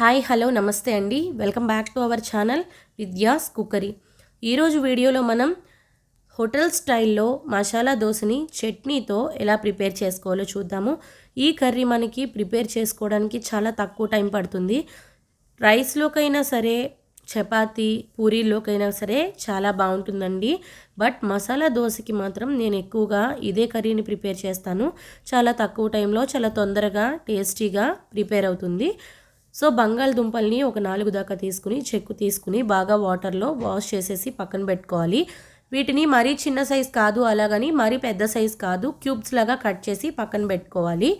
Hi hello నమస్తే అండి. Welcome back to our channel Vidya's cookery ఈరోజు వీడియోలో మనం హోటల్ స్టైల్లో మసాలా దోశని చట్నీతో ఎలా ప్రిపేర్ చేసుకోవాలో చూద్దాము. ఈ కర్రీ మనకి ప్రిపేర్ చేసుకోవడానికి చాలా తక్కువ టైం పడుతుంది. రైస్లోకైనా సరే చపాతి పూరీలోకైనా సరే చాలా బాగుంటుందండి. బట్ మసాలా దోశకి మాత్రం నేను ఎక్కువగా ఇదే కర్రీని ప్రిపేర్ చేస్తాను. చాలా తక్కువ టైంలో చాలా తొందరగా టేస్టీగా ప్రిపేర్ అవుతుంది. సో బంగాళదుంపల్ని ఒక నాలుగు దాకా తీసుకుని చెక్కు తీసుకుని బాగా వాటర్లో వాష్ చేసేసి పక్కన పెట్టుకోవాలి. వీటిని మరీ చిన్న సైజ్ కాదు అలాగని మరీ పెద్ద సైజ్ కాదు క్యూబ్స్ లాగా కట్ చేసి పక్కన పెట్టుకోవాలి.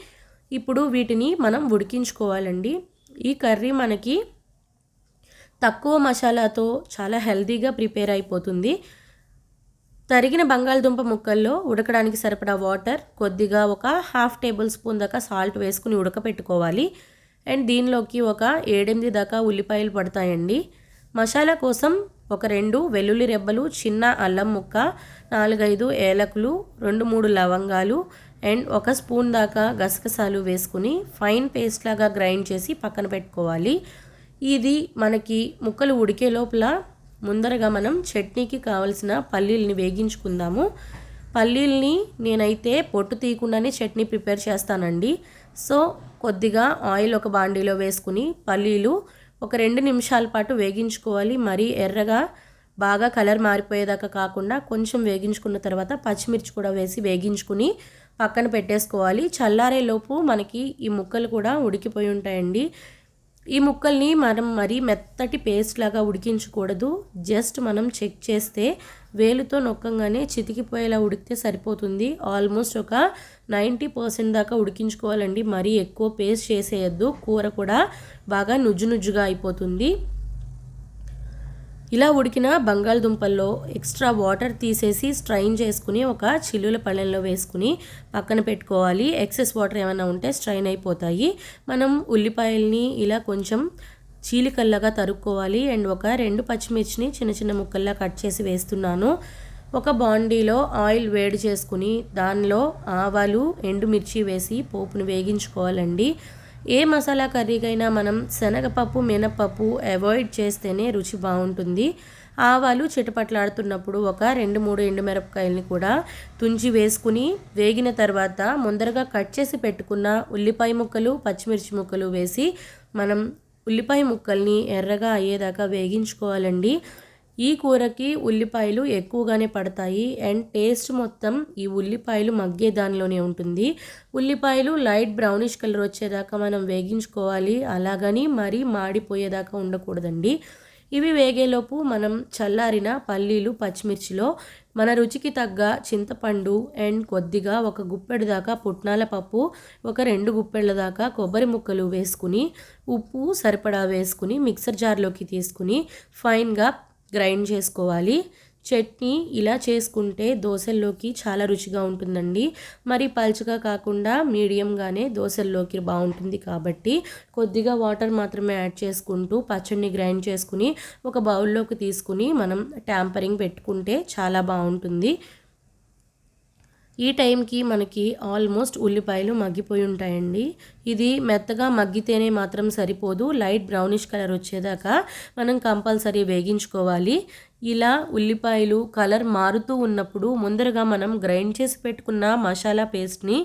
ఇప్పుడు వీటిని మనం ఉడికించుకోవాలండి. ఈ కర్రీ మనకి తక్కువ మసాలాతో చాలా హెల్తీగా ప్రిపేర్ అయిపోతుంది. తరిగిన బంగాళదుంప ముక్కల్లో ఉడకడానికి సరిపడా వాటర్ కొద్దిగా ఒక హాఫ్ టేబుల్ స్పూన్ దాకా సాల్ట్ వేసుకుని ఉడకపెట్టుకోవాలి. అండ్ దీనిలోకి ఒక ఏడెనిమిది దాకా ఉల్లిపాయలు పడతాయండి. మసాలా కోసం ఒక రెండు వెల్లుల్లి రెబ్బలు చిన్న అల్లం ముక్క నాలుగైదు ఏలకులు రెండు మూడు లవంగాలు అండ్ ఒక స్పూన్ దాకా గసగసాలు వేసుకుని ఫైన్ పేస్ట్ లాగా గ్రైండ్ చేసి పక్కన పెట్టుకోవాలి. ఇది మనకి ముక్కలు ఉడికే లోపల ముందరగా మనం చట్నీకి కావలసిన పల్లీల్ని వేగించుకుందాము. పల్లీల్ని నేనైతే పొట్టు తీయకుండానే చట్నీ ప్రిపేర్ చేస్తానండి. సో కొద్దిగా ఆయిల్ ఒక బాండీలో వేసుకుని పల్లీలు ఒక రెండు నిమిషాల పాటు వేగించుకోవాలి. మరీ ఎర్రగా బాగా కలర్ మారిపోయేదాకా కాకుండా కొంచెం వేగించుకున్న తర్వాత పచ్చిమిర్చి కూడా వేసి వేగించుకుని పక్కన పెట్టేసుకోవాలి. చల్లారేలోపు మనకి ఈ ముక్కలు కూడా ఉడికిపోయి ఉంటాయండి. ఈ ముక్కల్ని మనం మరీ మెత్తటి పేస్ట్ లాగా ఉడికించకూడదు. జస్ట్ మనం చెక్ చేస్తే వేలుతో నొక్కంగానే చితికిపోయేలా ఉడికితే సరిపోతుంది. ఆల్మోస్ట్ ఒక నైంటీ పర్సెంట్ దాకా ఉడికించుకోవాలండి. మరీ ఎక్కువ పేస్ట్ చేసేయద్దు. కూర కూడా బాగా నుజ్జు నుజ్జుగా అయిపోతుంది. ఇలా ఉడికిన బంగాళదుంపల్లో ఎక్స్ట్రా వాటర్ తీసేసి స్ట్రైన్ చేసుకుని ఒక చిల్లుల పళ్ళెంలో వేసుకుని పక్కన పెట్టుకోవాలి. ఎక్సెస్ వాటర్ ఏమైనా ఉంటే స్ట్రైన్ అయిపోతాయి. మనం ఉల్లిపాయల్ని ఇలా కొంచెం చీలికల్లాగా తరుక్కోవాలి. అండ్ ఒక రెండు పచ్చిమిర్చిని చిన్న చిన్న ముక్కల్లా కట్ చేసి వేస్తున్నాను. ఒక బాండీలో ఆయిల్ వేడి చేసుకుని దానిలో ఆవాలు ఎండుమిర్చి వేసి పోపును వేగించుకోవాలండి. ఏ మసాలా కర్రీకైనా మనం శనగపప్పు మినపప్పు అవాయిడ్ చేస్తేనే రుచి బాగుంటుంది. ఆవాలు చిటపట్లాడుతున్నప్పుడు ఒక రెండు మూడు ఎండుమిరపకాయలని కూడా తుంచి వేసుకుని వేగిన తర్వాత ముందరగా కట్ చేసి పెట్టుకున్న ఉల్లిపాయ ముక్కలు పచ్చిమిర్చి ముక్కలు వేసి మనం ఉల్లిపాయ ముక్కల్ని ఎర్రగా అయ్యేదాకా వేగించుకోవాలండి. ఈ కూరకి ఉల్లిపాయలు ఎక్కువగానే పడతాయి. అండ్ టేస్ట్ మొత్తం ఈ ఉల్లిపాయలు మగ్గే దానిలోనే ఉంటుంది. ఉల్లిపాయలు లైట్ బ్రౌనిష్ కలర్ వచ్చేదాకా మనం వేగించుకోవాలి. అలాగని మరీ మాడిపోయేదాకా ఉండకూడదండి. ఇవి వేగేలోపు మనం చల్లారిన పల్లీలు పచ్చిమిర్చిలో మన రుచికి తగ్గ చింతపండు అండ్ కొద్దిగా ఒక గుప్పెడు దాకా పుట్నాల పప్పు ఒక రెండు గుప్పెళ్ళ దాకా కొబ్బరి ముక్కలు వేసుకుని ఉప్పు సరిపడా వేసుకుని మిక్సర్ జార్లోకి తీసుకుని ఫైన్గా గ్రైండ్ చేసుకోవాలి. చట్నీ ఇలా చేసుకుంటే దోశల్లోకి చాలా రుచిగా ఉంటుందండి. మరి పలుచగా కాకుండా మీడియంగానే దోశల్లోకి బాగుంటుంది కాబట్టి కొద్దిగా వాటర్ మాత్రమే యాడ్ చేసుకుంటూ పచ్చడిని గ్రైండ్ చేసుకుని ఒక బౌల్లోకి తీసుకుని మనం ట్యాంపరింగ్ పెట్టుకుంటే చాలా బాగుంటుంది. ఈ టైంకి మనకి ఆల్మోస్ట్ ఉల్లిపాయలు మగ్గిపోయి ఉంటాయండి. ఇది మెత్తగా మగ్గితేనే మాత్రం సరిపోదు. లైట్ బ్రౌనిష్ కలర్ వచ్చేదాకా మనం కంపల్సరీ వేగించుకోవాలి. ఇలా ఉల్లిపాయలు కలర్ మారుతూ ఉన్నప్పుడు ముందరగా మనం గ్రైండ్ చేసి పెట్టుకున్న మసాలా పేస్ట్ని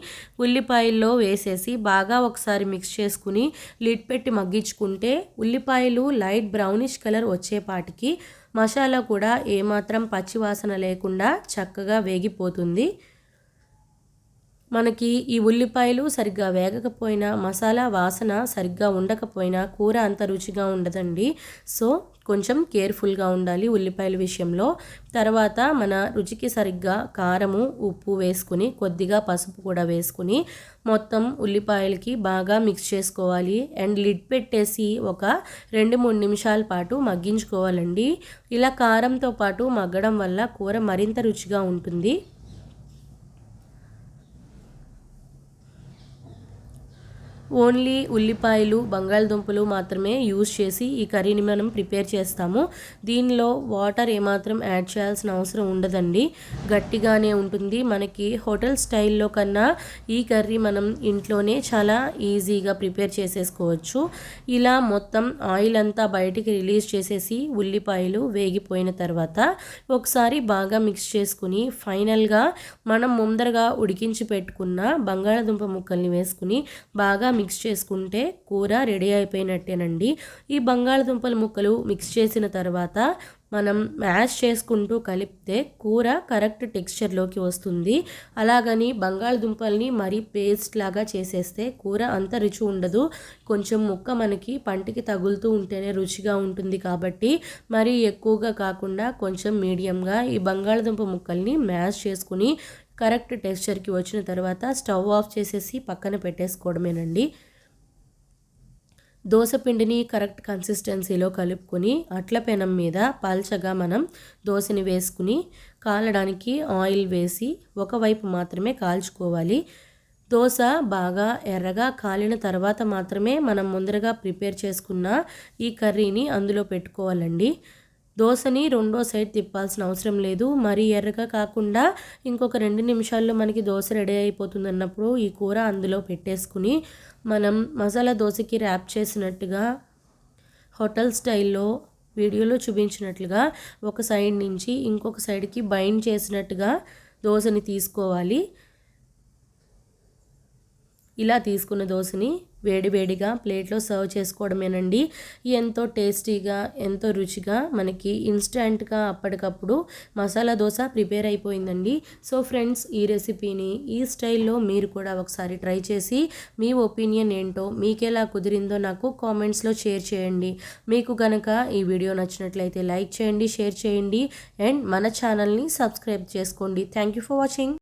ఉల్లిపాయల్లో వేసేసి బాగా ఒకసారి మిక్స్ చేసుకుని లిడ్ పెట్టి మగ్గించుకుంటే ఉల్లిపాయలు లైట్ బ్రౌనిష్ కలర్ వచ్చేపాటికి మసాలా కూడా ఏమాత్రం పచ్చివాసన లేకుండా చక్కగా వేగిపోతుంది. మనకి ఈ ఉల్లిపాయలు సరిగ్గా వేగకపోయినా మసాలా వాసన సరిగ్గా ఉండకపోయినా కూర అంత రుచిగా ఉండదండి. సో కొంచెం కేర్ఫుల్గా ఉండాలి ఉల్లిపాయల విషయంలో. తర్వాత మన రుచికి సరిగ్గా కారము ఉప్పు వేసుకుని కొద్దిగా పసుపు కూడా వేసుకుని మొత్తం ఉల్లిపాయలకి బాగా మిక్స్ చేసుకోవాలి. అండ్ లిడ్ పెట్టేసి ఒక రెండు మూడు నిమిషాల పాటు మగ్గించుకోవాలండి. ఇలా కారంతో పాటు మగ్గడం వల్ల కూర మరింత రుచిగా ఉంటుంది. ఓన్లీ ఉల్లిపాయలు బంగాళదుంపలు మాత్రమే యూజ్ చేసి ఈ కర్రీని మనం ప్రిపేర్ చేస్తాము. దీనిలో వాటర్ ఏమాత్రం యాడ్ చేయాల్సిన అవసరం ఉండదండి. గట్టిగానే ఉంటుంది. మనకి హోటల్ స్టైల్లో కన్నా ఈ కర్రీ మనం ఇంట్లోనే చాలా ఈజీగా ప్రిపేర్ చేసేసుకోవచ్చు. ఇలా మొత్తం ఆయిల్ అంతా బయటికి రిలీజ్ చేసేసి ఉల్లిపాయలు వేగిపోయిన తర్వాత ఒకసారి బాగా మిక్స్ చేసుకుని ఫైనల్గా మనం ముందరగా ఉడికించి పెట్టుకున్న బంగాళదుంప ముక్కల్ని వేసుకుని బాగా మిక్స్ చేసుకుంటే కూర రెడీ అయిపోయినట్టేనండి. ఈ బంగాళదుంపల ముక్కలు మిక్స్ చేసిన తర్వాత మనం మ్యాష్ చేసుకుంటూ కలిపితే కూర కరెక్ట్ టెక్స్చర్లోకి వస్తుంది. అలాగని బంగాళదుంపల్ని మరీ పేస్ట్ లాగా చేసేస్తే కూర అంత రుచి ఉండదు. కొంచెం ముక్క మనకి పంటికి తగులుతూ ఉంటేనే రుచిగా ఉంటుంది కాబట్టి మరీ ఎక్కువగా కాకుండా కొంచెం మీడియంగా ఈ బంగాళదుంప ముక్కల్ని మ్యాష్ చేసుకుని కరెక్ట్ టెక్స్చర్కి వచ్చిన తర్వాత స్టవ్ ఆఫ్ చేసేసి పక్కన పెట్టేసుకోవడమేనండి. దోసపిండిని కరెక్ట్ కన్సిస్టెన్సీలో కలుపుకొని అట్ల పెనం మీద పల్చగా మనం దోశని వేసుకుని కాలడానికి ఆయిల్ వేసి ఒకవైపు మాత్రమే కాల్చుకోవాలి. దోశ బాగా ఎర్రగా కాలిన తర్వాత మాత్రమే మనం ముందరగా ప్రిపేర్ చేసుకున్న ఈ కర్రీని అందులో పెట్టుకోవాలండి. దోశని రెండో సైడ్ తిప్పాల్సిన అవసరం లేదు. మరీ ఎర్రగా కాకుండా ఇంకొక రెండు నిమిషాల్లో మనకి దోశ రెడీ అయిపోతుంది అన్నప్పుడు ఈ కూర అందులో పెట్టేసుకుని మనం మసాలా దోశకి ర్యాప్ చేసినట్టుగా హోటల్ స్టైల్లో వీడియోలో చూపించినట్లుగా ఒక సైడ్ నుంచి ఇంకొక సైడ్కి బైండ్ చేసినట్టుగా దోశని తీసుకోవాలి. ఇలా తీసుకున్న దోశని వేడివేడిగా ప్లేట్లో సర్వ్ చేసుకోవడమేనండి. ఎంతో టేస్టీగా ఎంతో రుచిగా మనకి ఇన్స్టెంట్గా అప్పటికప్పుడు మసాలా దోశ ప్రిపేర్ అయిపోయిందండి. సో ఫ్రెండ్స్ ఈ రెసిపీని ఈ స్టైల్లో మీరు కూడా ఒకసారి ట్రై చేసి మీ ఒపీనియన్ ఏంటో మీకెలా కుదిరిందో నాకు కామెంట్స్లో షేర్ చేయండి. మీకు కనుక ఈ వీడియో నచ్చినట్లయితే లైక్ చేయండి షేర్ చేయండి అండ్ మన ఛానల్ని సబ్స్క్రైబ్ చేసుకోండి. Thank you for watching.